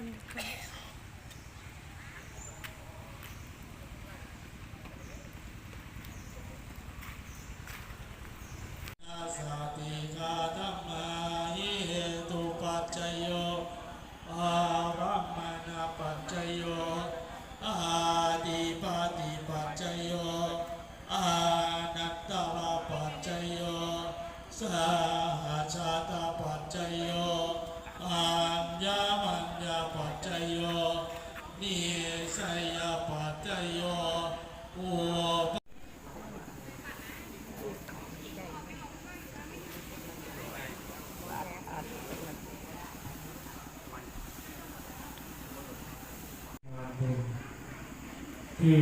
คน ที่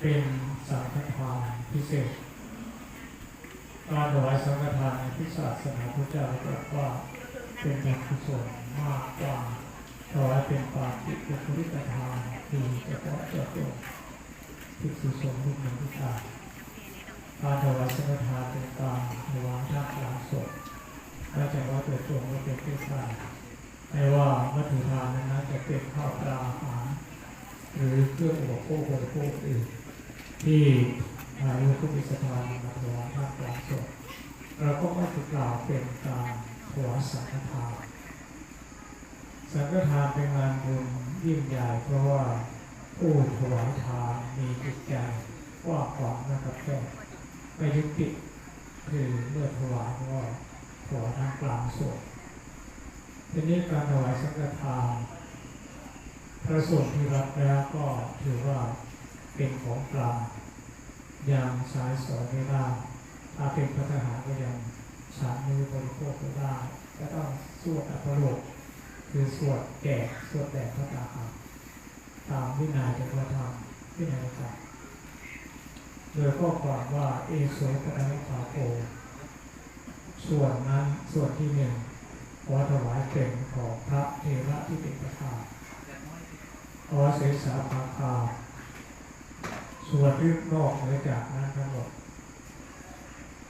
เป็นสังฆทานพิเศษการถวายสังฆทานในพิศาสนาพุทธเจ้าตรัสว่าเป็นบุญกุศลมากกว่าถวายเป็นปาฏิบุคลิกทานคือเฉพาะเจ้าตัวภิกษุสงฆ์รูปหนึ่งทุกท่าการถวายสังฆทานเป็นการถวายท่ามกลางศพและจะว่าตัวตนว่าเป็นผู้ทานไม่ว่าวัตถุทานนั้นจะเป็นข้าวปลาอา หรือเครื่องอุปโภคบริโภคอื่นที่นายกผู้มีศรัทธามาถวายท่ามกลางศพเราก็ไม่ถูกกล่าวเป็นการถวายสังฆทานสังฆทานเป็นงานบุญยิ่งใหญ่เพราะว่าผู้ถวายทานมีจิตใจกว้างขวางนะครับแค่ไม่ยึดติดคือเมื่อถวายก็ถวายทามกลางศพทีนี้การถวายสังฆทาน พระสงฆ์ที่รับแล้วก็ถือว่าเป็นของกลางยังใช้สอยไม่ได้ถ้าเป็นพระทหารก็ยังสามมือบริโภคไม่ได้ก็ต้องสวดอภรกคือสวดแก่สวดแด่พระตาหารตามวินัยจะกระทำวินัยครับโดยข้อความว่าเอโสปะนิพาโกส่วนนั้นส่วนที่หนึ่งขอถวายเป็นของพระเทระที่เป็นประธาน ขอเสสาภาคาส่วนที่นอกเหนือจากนั้นทั้งหมด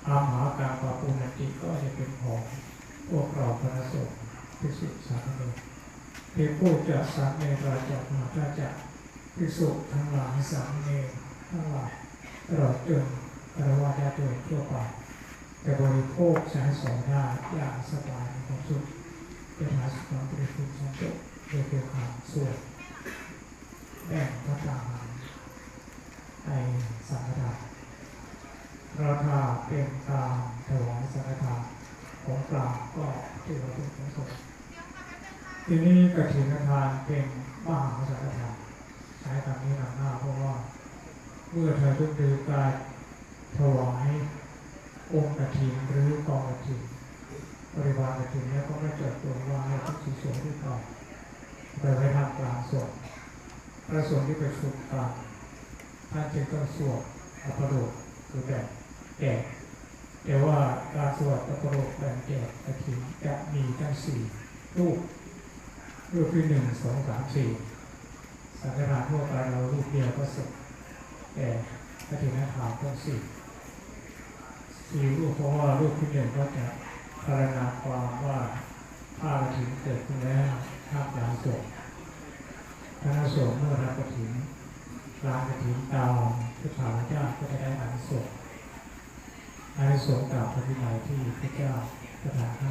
อามหาการปปุณติก็จะเป็นของพวกเราพระสงฆ์พิสุทธิสามเณรเพียงผู้จะสามเณรราจากมาถ้าจะพิสุทธิทั้งหลายสามเณรทั้งหลายตลอดจนประวาญาโดยทั่วไปแต่บริโภคใช้สอยได้อย่างสบายนความสุขเป็นหาสุขความบริสุทธิ์สันติโดยเกี่ยวกับส่วน แบ่งพระตาหารในสังฆทานราคาเป็นการถวายสังฆทานของกลางก็ถือว่าเป็นของสงฆ์ทีนี้กฐินทานเป็นมหาสังฆทานใช้คำนี้นำหน้าเพราะว่าเมื่อเธอต้องดูการถวายองค์กฐินหรือกองกฐินบริวารกฐินนี่ยก็ไม่จดตัวว่าให้ทุกสิสงฆ์ที่ก่อนโดยไม่ทำกลางสวด พระสงฆ์ที่ไปชุมกันท่านจึงต้องสวดอัปโรกคือแบบแก่แต่ว่าการสวดอัปโรกแบบแก่กฐินจะมีทั้งสี่รูปรูปที่หนึ่งสองสามสี่สังฆทานทั่วไปเรารูปเดียวก็เสร็จแต่กฐินทานต้องสี่สี่รูปเพราะว่ารูปที่หนึ่งก็จะพารณาความว่าผ้ากระถินเกิดขึ้นแล้วท่ามกลางศพคณะ สงฆ์เมื่อรับกระถิ่นกลางกระถิ่นตามพระถาวเจ้าก็จะได้อานิสงส์อานิสงส์กล่าวพระพินัยที่พระเจ้าประทานให้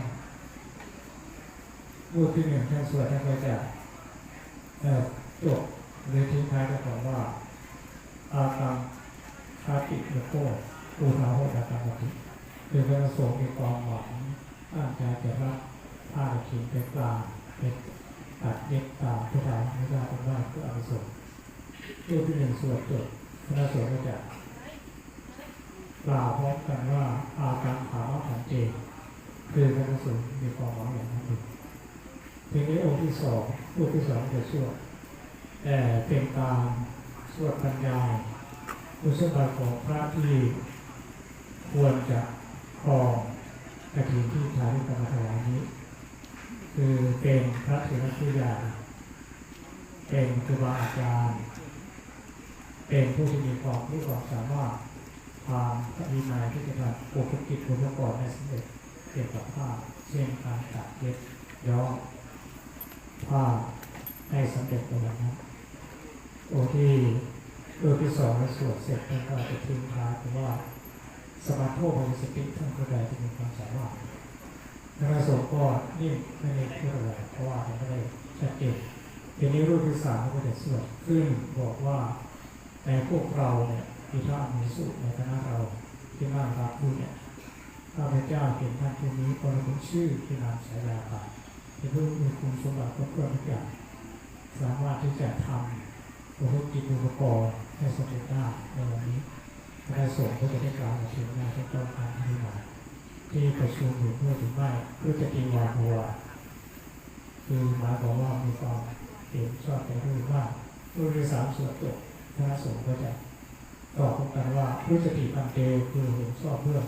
รูปที่หนึ่งท่านสวดท่านก็จะจบหรือทิ้งท้ายก็บอกว่าอาตังคาติโลโกปูนาโหดาตาปฏิคือพระสงฆ์มีความหวังตั้งใจจะรับผ้าขินเป็นกลางเป็น ตัดเย็บตามพุทธาไม่ทราบเป็นว่าคืออานิสงส์รูปที่หนึ่งสวดจบพระสงฆ์ก็จะกล่าวพร้อมกันว่าอาการขาวขันเจคือพระสงฆ์มีความหวังอย่างนั้นเองทีนี้องค์ที่สองรูปที่สองจะสวดแต่เป็นการสวดบรรยายคุณสมบัติของพระที่ควรจะครองกฐินที่ทาริกรรมถวายนี้ คือเป็นพระเถรผู้ใหญ่เป็นครูบาอาจารย์ เป็นผู้ที่มีความรู้ความสามารถทางพระวินัยที่จะทำปกกิจคุณก่อนในสมเด็จเกี่ยวกับผ้าเช่นการตัดเย็บย้อมผ้าให้สำเร็จในวันนั้นตัวที่ตัวที่สองเราสวดเสร็จแล้วก็จะทิ้งท้ายว่าสมาธิบริสติท่านผู้ใดที่มีความสามารถ พระสงฆ์ก็นิ่งไม่ได้พูดอะไรเพราะว่ายังไม่ได้ชัดเจนทีนี้รูปที่สามก็จะสวดขึ้นบอกว่าในพวกเราเนี่ยที่ท่านมีสุขในคณะเราที่น่ารักผู้เนี่ยข้าพเจ้าเห็นท่านผู้นี้คนละชื่อที่นามฉายาไปเป็นผู้มีคุณสมบัติครบถ้วนทุกอย่างสามารถที่จะทำอุปกิจอุปกรณ์ให้สำเร็จได้ในวันนี้พระสงฆ์ก็จะได้กล่าวถึงงานที่ต้องการที่มา ที่ประชุมอยู่เพื่อหรือไม่เพื่อจะตีวางหัวคือหมายบอกว่ามีความเห็นชอบในรูปว่ารูปที่สามส่วนจบพระสงฆ์ก็จะตอบกันว่าพฤติติปันเตคือเห็นชอบเพื่อ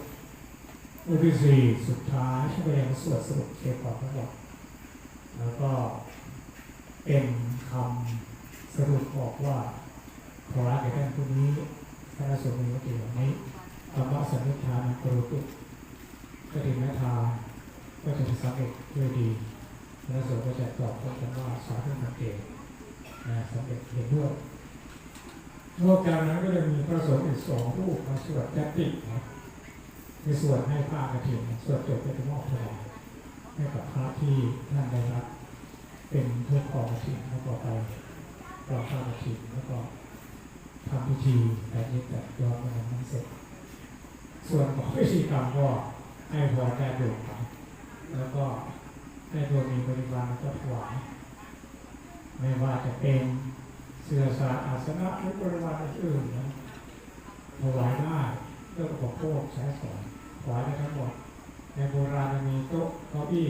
อุปสี่สุดท้ายที่เป็นสวดสรุปเกี่ยวกับทั้งหมดแล้วก็เป็นคำสรุปบอกว่าขอรักแก่ท่านผู้นี้ท่านสมมีมติแบบนี้ธรรมะสัมมิทานกรุตุ กติมทาก็จะสำเร็จด้วยดี แล้วสงฆ์ก็จะตอบกันว่าสาธุนักเกศนะสำเร็จเห็นด้วยนอกจากนั้นก็จะมีพระสงฆ์อีกสองรูปมาสวดจัตตินะในสวนให้ผ้ากระถิ่นสวนจบเป็นมอบถวายให้กับพระที่ท่านได้รับเป็นเพื่อขอกระถิ่นแล้วก็ไปรอผ้ากระถิ่นแล้วก็ทำพิธีแต่ยึดแต่ยอมกันนั้นเสร็จ ส่วนของพิธีกรรมก็ ให้พรแก่โยมครับแล้วก็ให้โยมมีบริวารก็ถวายไม่ว่าจะเป็นเสื้อสาอาสนะหรือบริวารอื่นนะถวายได้เรื่องของพวกใช้สอนถวายได้ทั้งหมดในโบราณมีโต๊ะเก้าอี้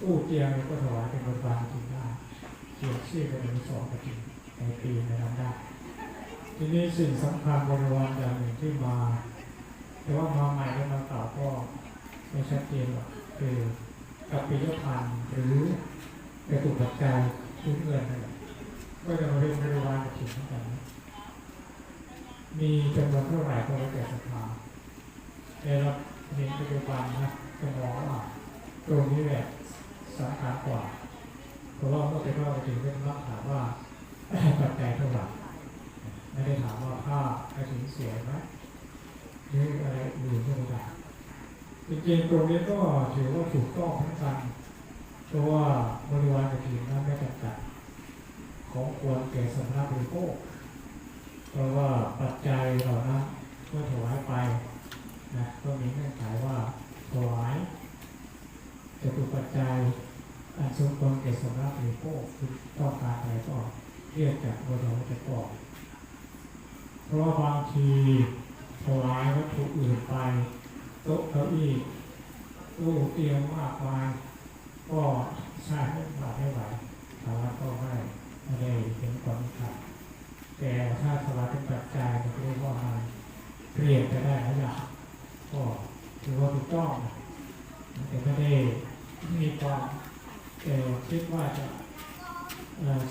ตู้เตียงก็ถวายเป็นบริวารกินได้เขียนชื่อเป็นอนุสรณ์ก็กินในปีในนั้นได้ทีนี้สิ่งสำคัญบริวารอย่างหนึ่งที่มา แต่ว่ามาใหม่แล้วมาเก่าก็ ไม่ชัดเจนหรอกคือกับปิยพันหรือกระตุกปัจจัยชุดเงินนั่นแหละก็จะมาเป็นบริวารกับถิ่นเหมือนกันนะมีจำนวนเท่าไหร่ก็แล้วแต่ศรัทธาแต่เราเห็นปัจจุบันนะจะมองว่าตรงนี้แหละสำคัญกว่าเพราะว่าเมื่อไปเข้าไปถึงก็ต้องถามว่าปัจจัยเท่าไหร่ไม่ได้ถามว่าผ้ากระถิ่นสวยไหมหรืออะไรอื่นเท่าไหร่ จริงๆตรงนี้ก็ถือว่าถูกต้องทั้งกันเพราะว่าบริวารกระถิ่นนั้นไม่จำกัดของควรแก่สำนักบริโภคเพราะว่าปัจจัยเหล่านั้นเมื่อถวายไปนะก็มีเงื่อนไขว่าถวายจะถูกปัจจัยอันสมควรแก่สำนักหรือโภคคือต้องการอะไรก็เรียกจากบริวารจะก่อนเพราะบางทีถวายวัตถุอื่นไป โต๊ะเก้าอี้ตู้เตียงมากมายก็ใช้ไม่ไหวไม่ไหวถวายก็ไม่ไม่ได้เห็นความขาดแต่ถ้าสวัสดิปัจจัยก็เรียกว่าเปลี่ยนไปได้หลายอย่างก็ถือว่าถูกต้องแต่ไม่ได้มีความเอ่อคิดว่าจะ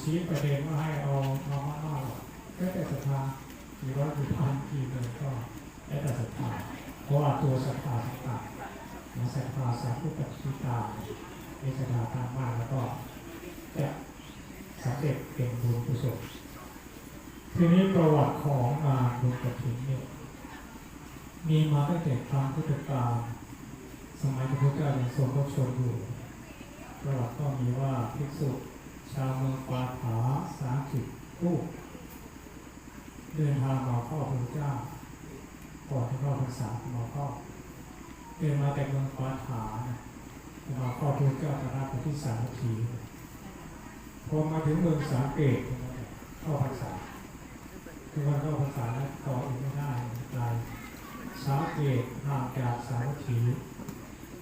ชี้ประเด็นว่าให้เอาเอามากๆหรอกแค่แต่ศรัทธาหรือว่าคือพันทีเดียก็แล้แต่ศรัทธา เพราะว่าตัวศรัทธาต่างๆนะศรัทธาสาธุปัจจิตาเอศรัทธาตามมาแล้วก็จะสำเร็จเป็นบุญกุศลทีนี้ประวัติของงานบุญกถิ่นเนี่ยมีมาตั้งแต่ครั้งพุทธกาลสมัยพระพุทธเจ้ายังทรงพระชนอยู่ประวัติก็มีว่าภิกษุชาวเมืองปาถาสามสิบรูปเดินทางมาเข้าพระพุทธเจ้า ก่อนที่เข้าพรรษามาเข้าเดินมาแต่เมืองปาถานเข้าพระพุทธเจ้าประทับที่สามัคคีพอมาถึงเมืองสาเกตเข้าพรรษาคือวันเข้าภาษาแล้วต่ออีกไม่ได้ไกลสาเกตห่างจากสาวัตถี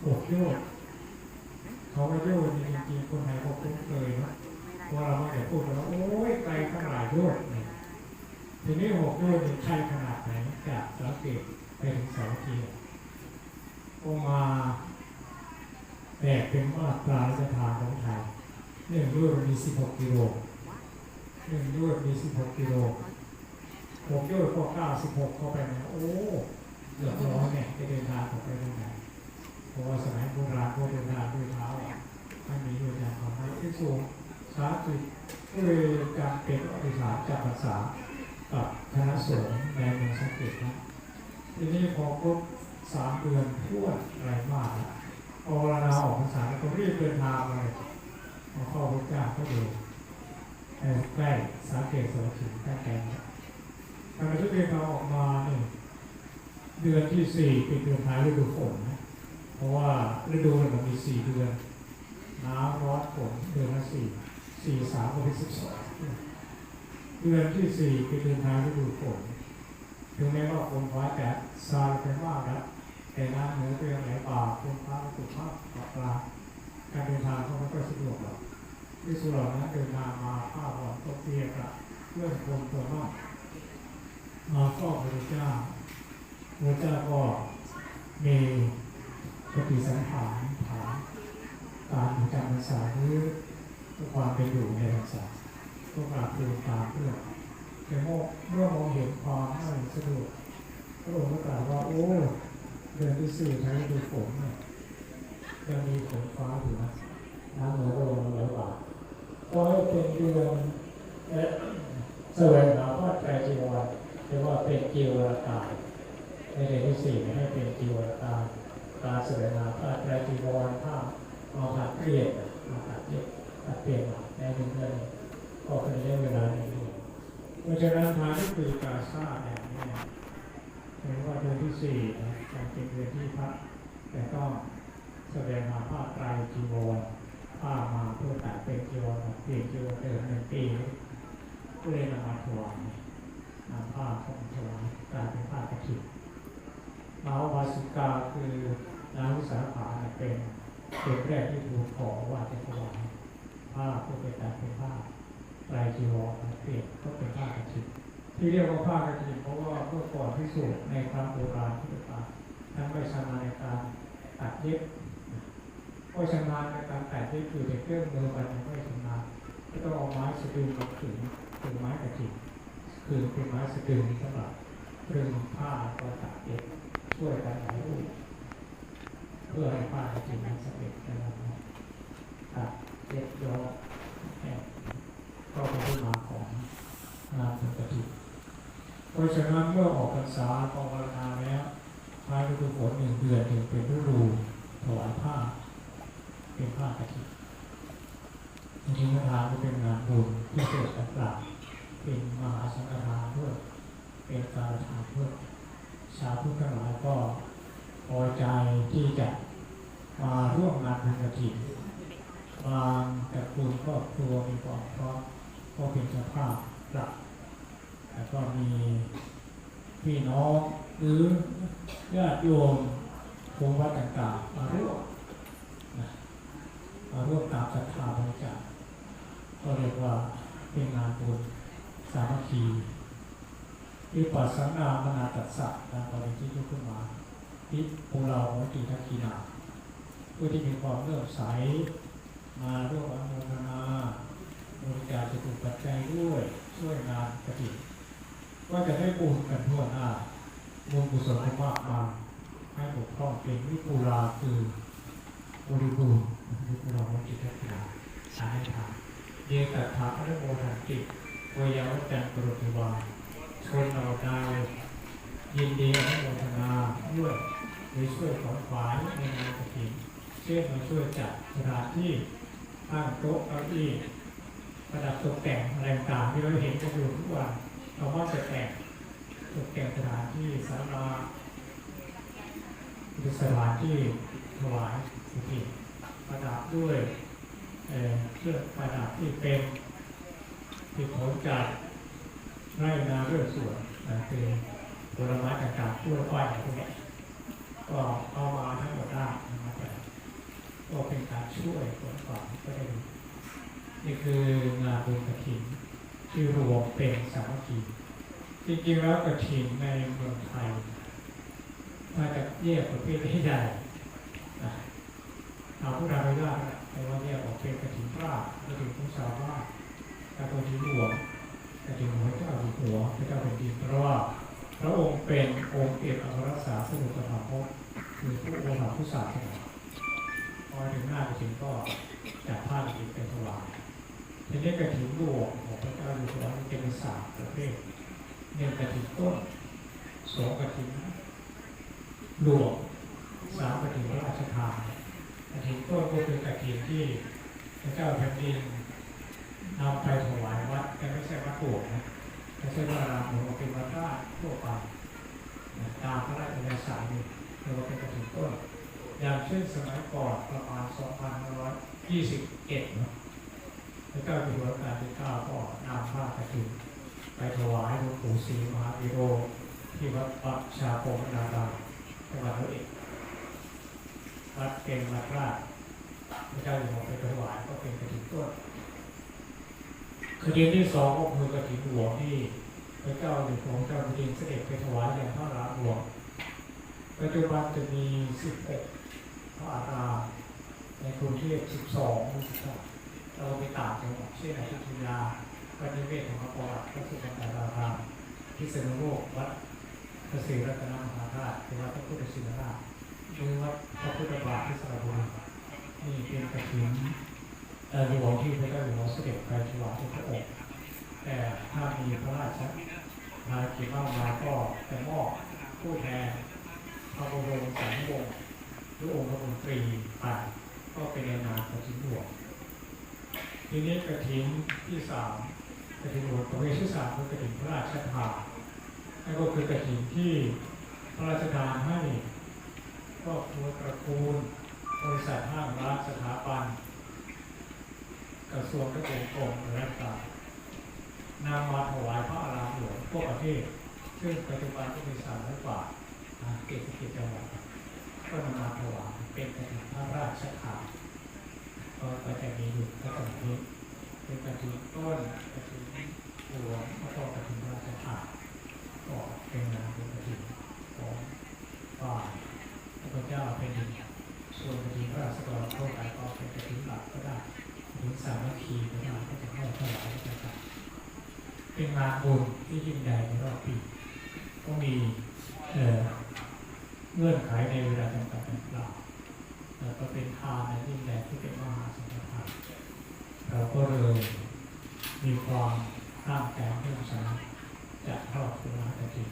หกโยชน์เขาว่าโยชน์จริงๆคนไทยก็คุ้นเคยนะเพราเราไม่ได้พูดว่าโอ้ยไกลขนาดโยชน์ ทีนี้หกโยชน์นี่ใช่ขนาดไหนจากสาเกตไปถึงสาวัตถีก็มาแตกเป็นมาตราราชทานของไทยหนึ่งโยชน์มี16กิโลหนึ่งโยชน์มี16กิโลผมโยกพวกเก้าสิบหกเข้าไปนะโอ้เดือดร้อนเนี่ยจะเดินทางออกไปตรงไหนเพราะว่าสมัยโบราณพวกเดินทางด้วยเท้าอะไม่มีด้วยยานของไม้ที่สูงสาษากั บคณะสงฆ์ในเมืองสังเกตนะทีนี้พอครบสามเดือนทั่วอะไรมากแล้วพอเวลาออกพรรษาก็รีบเดินทางเลยมาเข้าพระเจ้าก็เอ่อใกล้สาเกตสวัสดิ์ใกล้แก่การที่เดินทาออกมาเนี่ยเดือนที่สี่เป็นเดือนท้ายฤดูฝนนะเพราะว่าฤดูมันมีสี่เดือนน้ำร้อนฝนเดือนละสี่สี่สามก็เป็นสิบสอง เดือนที่สี่เป็นเดือนทายฤดูฝนถึงแม้ว่าฝนฟ้าจะซาลงไปมากแล้วแต่น้ำเหนือเตียงไหลบ่าฝนฟ้าก็ตกมากปลาปลาการเดินทางก็ไม่ค่อยสะดวกหรอกที่สุดเหล่านั้นเดินทางมาผ้าผ่อนตกเตียงละเรื่องคนตัวมากมาก็พระเจ้าพระเจ้าก็มีปฏิสังขารฐานการระจำพรรษาหรือความเป็นอยู่ในพรรษา ก็กราบดูตามเพื่อแต่เมื่อเมื่อมองเห็นความไม่สะดวกพระองค์ก็กล่าวว่าโอ้เดือนที่สี่ท้ายฤดูฝนเนี่ยยังมีฝนฟ้าอยู่นะน้ำเหนือก็ลงไหลบ่าก็ให้เป็นเดือนแสวงหาผ้าไตรจีวรเรียกว่าเป็นจีวรกายในเดือนที่สี่ให้เป็นจีวรกายการแสวงหาผ้าไตรจีวรผ้ามาผัดเปลี่ยนมาผัดเปลี่ยนผัดเปลี่ยนในหนึ่งเดือนก็ เป็นระยะเวลานึ่งเดือนเพราะฉะนั้นทางที่คือกาชาดเนี่ยเห็นว่าเดือนที่สี่นะการเป็นเดือนที่พักแต่ต้องแสดงมาผ้าไตรจีวรผ้ามาเพื่อแตัดเป็นจีวรเปลี่ยนจีวรเดิมหนึ่งปีก็เลยนำมาถวายนำผ้าของถวายกลายเป็นผ้ากระถิ่นมาวาสิกาคือนางวิสาขาเป็นเป็นแรกที่ทูลขอว่าจะถวายผ้าเพื่อเป็นการเป็นผ้า ลายจีวรเปลี่ยนก็เป็นผ้ากระถิ่นที่เรียกว่าผ้ากระถิ่นเพราะว่าเมื่อก่อนที่สุดในครั้งโบราณที่เป็นท่านไม่ชำนาญในการตัดเย็บก็ชำนาญในการตัดเย็บอยู่ในเครื่องมือมันยังไม่ชำนาญก็ต้องเอาไม้สะดึงมาขึงเป็นไม้กระถิ่นคือเป็นไม้สะดึงสำหรับเรื่องผ้าก็ตัดเย็บช่วยกันหลายรูปเพื่อให้ผ้าจริงนั้นสำเร็จนะครับตัดเย็บย้อม ก็เป็นที่มาของงานปกติเพราะฉะนั้นเมื่อออกพรรษาภาวนาแล้วท้ายฤดูฝนหนึ่งเดือนถึงเป็นฤดูถวายผ้า เป็นผ้ากฐินจริงๆทานก็เป็นงานบุญที่เกิดต่างๆเป็นมหาสังฆทานด้วยเป็นการทานด้วยชาวพุทธทั้งหลายก็พอใจที่จะมาร่วมงานบุญกฐินบางแต่คุณครอบครัวมีความพร้อม ก็เป็นเจ้าภาพหลักแล้วก็มีพี่น้องหรือญาติโยมคงวัดต่างๆมาร่วมนะมาร่วมตามศรัทธาบริจาคก็เรียกว่าเป็นงานบุญสามัคคีวิปัสสนามนาตัสสะตามปริที่ยกขึ้นมาพิพวกเราวัตถุทักกีนาผู้ที่มีความเลื่อมใสมาร่วมอนุโมทนา บริจาคจะถูกปัจจัยด้วยช่วยงานกฐินก็จะได้บุญกันทั่วหน้าบุญกุศลมากมายให้บกพร่องเป็นวิปุลาคือบริบูรณ์วิปุลาวัตถุทักกีนาสายทานเยกัตถาอนุโมทันติวยาวัจจันตรุติวาชนเราได้ยินดีอนุโมทนาด้วยในช่วยของฝ่ายในงานกฐินเช่นมาช่วยจัดสถานที่ตั้งโต๊ะเก้าอี้ ประดับตกแต่งอะไรต่างที่เราเห็นกันอยู่ทุกวันเราว่าจะแต่งตกแต่งสถานที่ศาลาหรือสถานที่ถวายกฐินประดับด้วยเอ่อเครื่องประดับที่เป็นที่ผลจากไร่นาเรื่องสวนนะคือผลไม้ต่างๆกล้วยอ้อยพวกนี้ก็เอามาทั้งหมดได้นะครับแต่ก็เป็นการช่วยคนก่อนก็ได้ดี นี่คืองานบุญกฐินที่รวมเป็นสามัคคีจริงๆแล้วกฐินในเมืองไทยถ้าจะแยกประเภทให้ใหญ่เอาผู้นำไปว่าแต่ว่าแยกออกเป็นกฐินพระกฐินของชาวบ้านกฐินหลวงกฐินหัวเจ้าหัวพระเจ้าแผ่นดินเพราะว่าพระองค์เป็นองค์เอกอัครรักษาสมุทรสาครคือผู้โอภาผู้ศาสนาพอถึงหน้าไปถึงก็จัดผ้าอีกเป็นถวาย ทีนี้กระถิ่นหลวงของพระเจ้าอยู่หัวมันจะมีสามประเภทหนึ่งกระถิ่นต้นสองกระถิ่นหลวงสามกระถิ่นพระราชทานกระถิ่นต้นก็คือกระถิ่นที่พระเจ้าแผ่นดินนำไปถวายวัดแต่ไม่ใช่วัดหลวงนะไม่ใช่ว่าราหลวงเป็นวัดราชทั่วไปตามพระราชบัญญัตินี่เรียกว่าเป็นกระถิ่นต้นอย่างเช่นสมัยก่อนประมาณ 2521เนาะพ ระเจ้าอยู่หัวรัชกาลที่เก้าก็นำผ้ากฐินไปถวายหลวงปู่ศรีมหาวิโรที่วัดปักชาโปมนาดาจังหวัดร้อยเอ็ดวัดเป็นวัดราชพระเจ้าอยู่หัวไปถวายก็เป็นกฐินต้นคดีที่สองก็คือกฐินหลวงที่พระเจ้าอยู่หัวเจ้าแผ่นดินเสด็จไปถวายอย่างพระราหลวงปัจจุบันจะมีสิบเอ็ดพระอาราในกรุงเทพสิบสองสิบสาม เราไปต่างจังหวัดเช่นอยุธยาวัดนิเวศของพระปวัดพระสุพรรณดารามพิษณุโลกวัดพระศรีรัตนมหาธาตุวัดพระพุทธชินราชหรือวัดพระพุทธบาทที่สระบุรีนี่เป็นกระถิ่นเอ่อหลวงที่พระเจ้าอยู่หัวเสด็จไปถวายทุกพระองค์แต่ถ้ามีพระราชภารกิจมากมาก็จะมอบผู้แทนพระบรมสารีวงศ์หรือองค์พระมนตรีไปก็เป็นในนามกระถิ่นหลวง ทีนี้กระถิ่นที่สามกระถิ่นหลวงประเภทที่สามคือกระถิ่นพระราชทานนั่นก็คือกระถิ่นที่พระราชทานให้ครอบครัวตระกูลบริษัทห้างร้านสถาบันกระทรวงทบวงกรมและต่างนำมาถวายพระอารามหลวงทั่วประเทศซึ่งปัจจุบันก็มีสามร้อยกว่าอ่าเจ็ดสิบเจ็ดจังหวัดก็นำมาถวายเป็นกระถิ่นพระราชทาน ก็ก็จะมีอยู่ก็ตรงนี้เป็นกระถิ่นต้นกระถิ่นหัวแล้วก็กระถิ่นราชทาก็เป็นงานเป็นกระถิ่นของฝ่ายพระเจ้าเป็นดินส่วนกระถิ่นพระราชกรเข้าไปก็เป็นกระถิ่นหลักก็ได้กระถิ่นสามัคคีก็ได้ก็จะเข้าถวายพระเจ้เป็นงานบุญที่ยิ่งใหญ่ในรอบปีก็มีเออเงื่อนไขในเวลาจำกัดดังกล่าวแล้ว ก็เป็นทานในยิ่งใหญ่ที่เป็นมหาสังฆทาเราก็เลยมีความตั้งใจเรื่องสารจะทอดสุราษฎร์จริง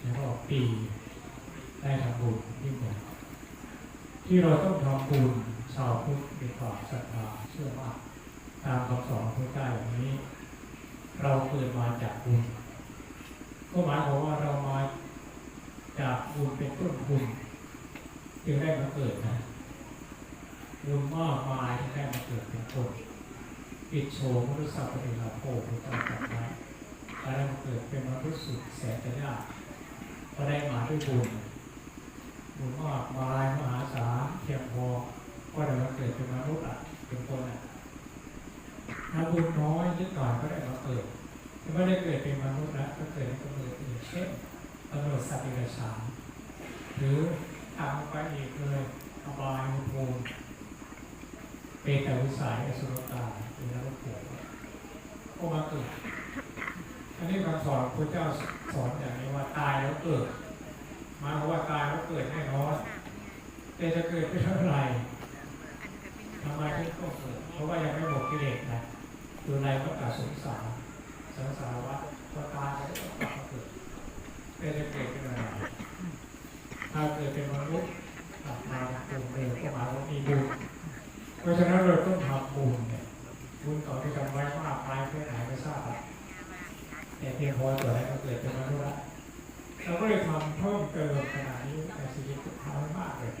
แล้วก็ปีได้ทำบุญยิ่งใหญ่ที่เราต้องทำบุญชาวพุทธมีความศรัทธาเชื่อว่าตามคำสอนพระเจ้าอย่างนี้ เราเกิดมาจากบุญก็หมายความว่าเรามาจากบุญเป็นต้นบุญจึงได้มาเกิดนะ บุญมากมายที่ได้มาเกิดเป็นคนปิดโชว์มนุษย์สัพพะลาโภพระเจ้าตรัสไว้ได้มาเกิดเป็นมนุษย์สุดแสนจะยากก็ได้มาด้วยบุญบุญมากมายมหาศาลเพียงพอก็ได้มาเกิดเป็นมนุษย์อะเป็นคนอะถ้าบุญน้อยนิดหน่อยก็ได้มาเกิดถ้าไม่ได้เกิดเป็นมนุษย์นะก็เกิดในกำเนิดอื่นเช่นกำเนิดสัตว์เดรัจฉานหรือตามไปอีกเลยอบายภูมิ เปตวิสัยอสุรกายเป็นนรกเกิดก็มาเกิดอันนี้คำสอนพระเจ้าสอนอย่างนี้ว่าตายแล้วเกิดหมายความว่าตายแล้วเกิดแน่นอนแต่จะเกิดไม่เท่าไหร่ทำไมถึงต้องเกิดเพราะว่ายังไม่หมดกิเลสนะคืออะไรก็ตัดสงสารสงสารวัฏพอตายแล้วก็กลับมาเกิดแต่จะเกิดเป็นอะไรถ้าเกิดเป็นมนุษย์กลับมาเป็นเดิมก็หมายว่ามีบุญ เพราะฉะนั้นเราต้องทำบุญเนี่ยบุญต่อที่ทำไว้มากไปแค่ไหนไม่ทราบอะแต่เพียงพอต่อให้เราเกิดเป็นมนุษย์ละเราก็เลยทำเพิ่มเติมขนาดนี้แต่ชีวิตก็ทำให้มากเลย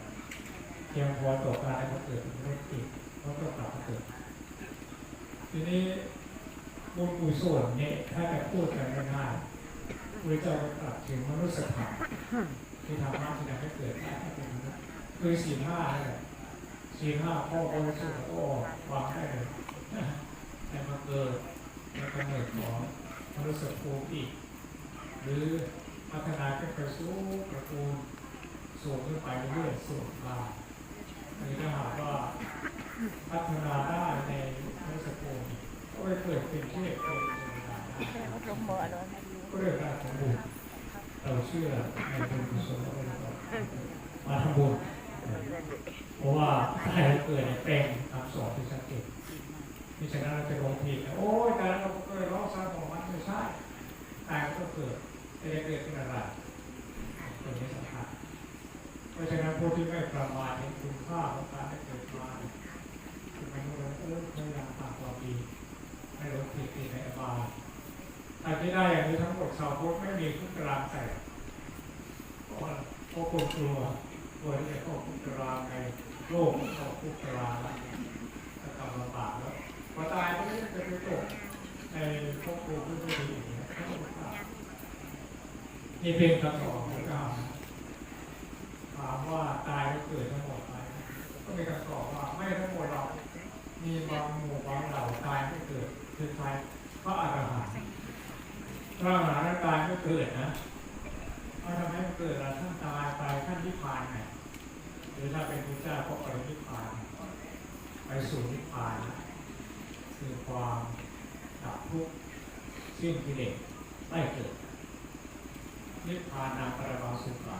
เพียงพอต่อการให้เราเกิดเป็นมนุษย์อีกเราก็กลับมาเกิดทีนี้บุญกุศลเนี่ยถ้าจะพูดกันง่ายๆพระเจ้าก็ตรัสถึงมนุษยธรรมที่ทำหน้าที่ให้เกิดได้เป็นมนุษย์คือสี่ห้าเนี่ย สี่ห้าข้อบริสุทธิ์ก็วางได้เลยแต่มาเกิดในกำเนิดของมนุษย์ภูมิอีก หรือพัฒนาขึ้นไปสู่ตระกูลสูงขึ้นไปเรื่อยๆสูงมาอันนี้ถ้าหากว่าพัฒนาได้ในมนุษย์ภูมิก็ไปเกิดเป็นเทพเป็นเทวดาก็เรื่องการของบุญเราเชื่อในบุญกุศลแล้วก็มาทำบุญ เพราะว่าถ้าเรเกิดเนี่ยเป็นคำสอนที่ชัดเจนมิฉะนั้นเราจะลงผิดโอ้ยแต่เราเคยร้องสร้างของมันไม่ใช่ตายก็เกิดแต่จะเกิดขึ้นอะไรตรงนี้สำคัญเพราะฉะนั้นผู้ที่ไม่ประมาทเห็นคุณค่าของการได้เกิดมาเนี่ยคือมันรู้เออพยายามทำความดีไม่ลงผิดในในอบายแต่ที่ได้อย่างนี้ทั้งหมดชาวพุทธไม่มีคุกกลางแต่เพราะคนกลัวกลัวที่จะเข้าคุกกลางใน โลกเข้าคุกกลาแล้วจะทำลำบากแล้วพอตายก็ไม่ได้จะไปตกในภพภูมิที่ไม่ดีอย่างนี้นี่เป็นคำสอนของพระเจ้าถามว่าตายแล้วเกิดทั้งหมดไหมก็มีคำตอบว่าไม่ทั้งหมดเรามีบางหมู่บางเหล่าตายไม่เกิดคือใครพระอรหันต์พระอรหันต์ตายไม่เกิดนะเอาทำไมไม่เกิดล่ะท่านตายไปท่านนิพพานไงห รือถ้าเป็นพระเจ้าก็ไปนิพพาน ไปสู่นิพพานคือความดับทุกข์สิ้นกิเลสไม่เกิดนิพพานาปรมาสุขา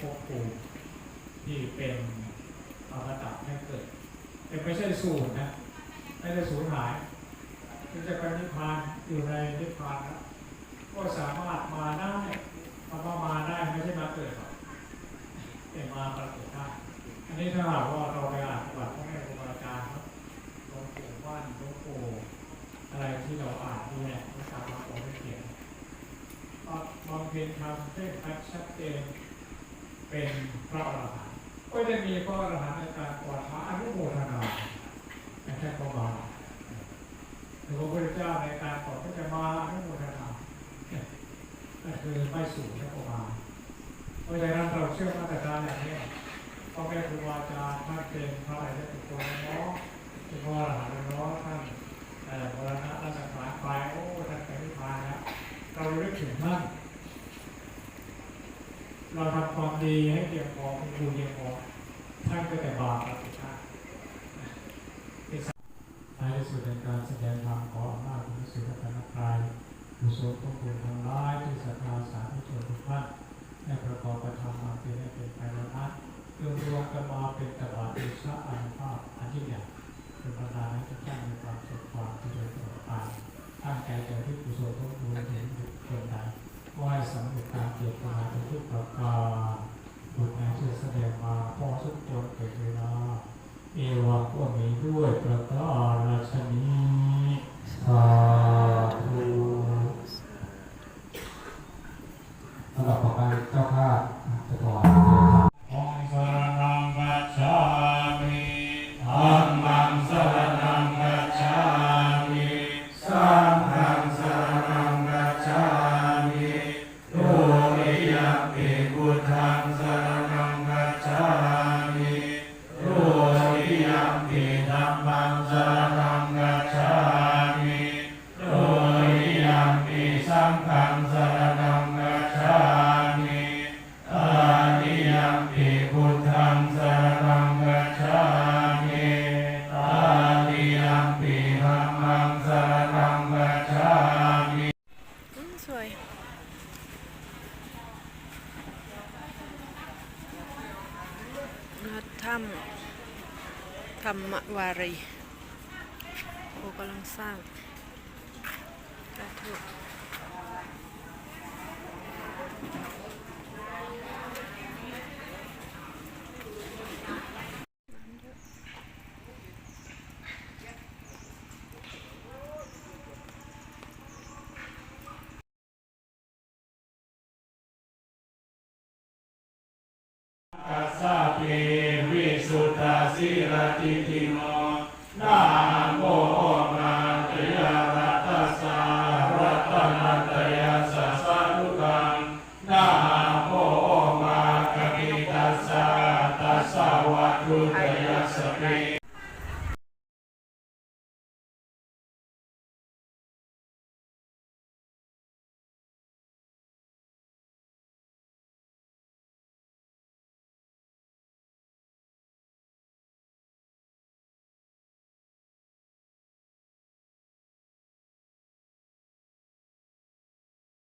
ภพภูมิที่เป็นอมตะไม่เกิดแต่ไม่ใช่สูญนะไม่ได้สูญหายคือจะไปนิพพานอยู่ในนิพพานแล้วก็สามารถมาได้คำว่ามาได้ไม่ใช่มาเกิดหรอก ต่มาปรากฏได้อันนี้ถ้าหากว่าเราไปอ่านประวัติพ่อแม่ครูบาอาจารย์ครับหลวงปู่ว่านหลวงปู่อะไรที่เราอ่านนี่แหละภาษาพระโอษฐ์เขียนบางเพ็ญทำเพ่งชัดชัดเจนเป็นพระอรหันต์ก็จะมีพระอรหันต์ในการกวาดพระอนุโมทนา ใจจะที่กุศลทุกบุญถึงจุดเกินใดไหว้สำเร็จตามเจตนาทุกประการบุญในที่แสดงมาพอสุดจนเกิดเวลาเอวังก็มีด้วยประการราชนีสา วารีโอกำลังสร้างสาธุกัสสะเปวิสุทธาสิรติทิโน นา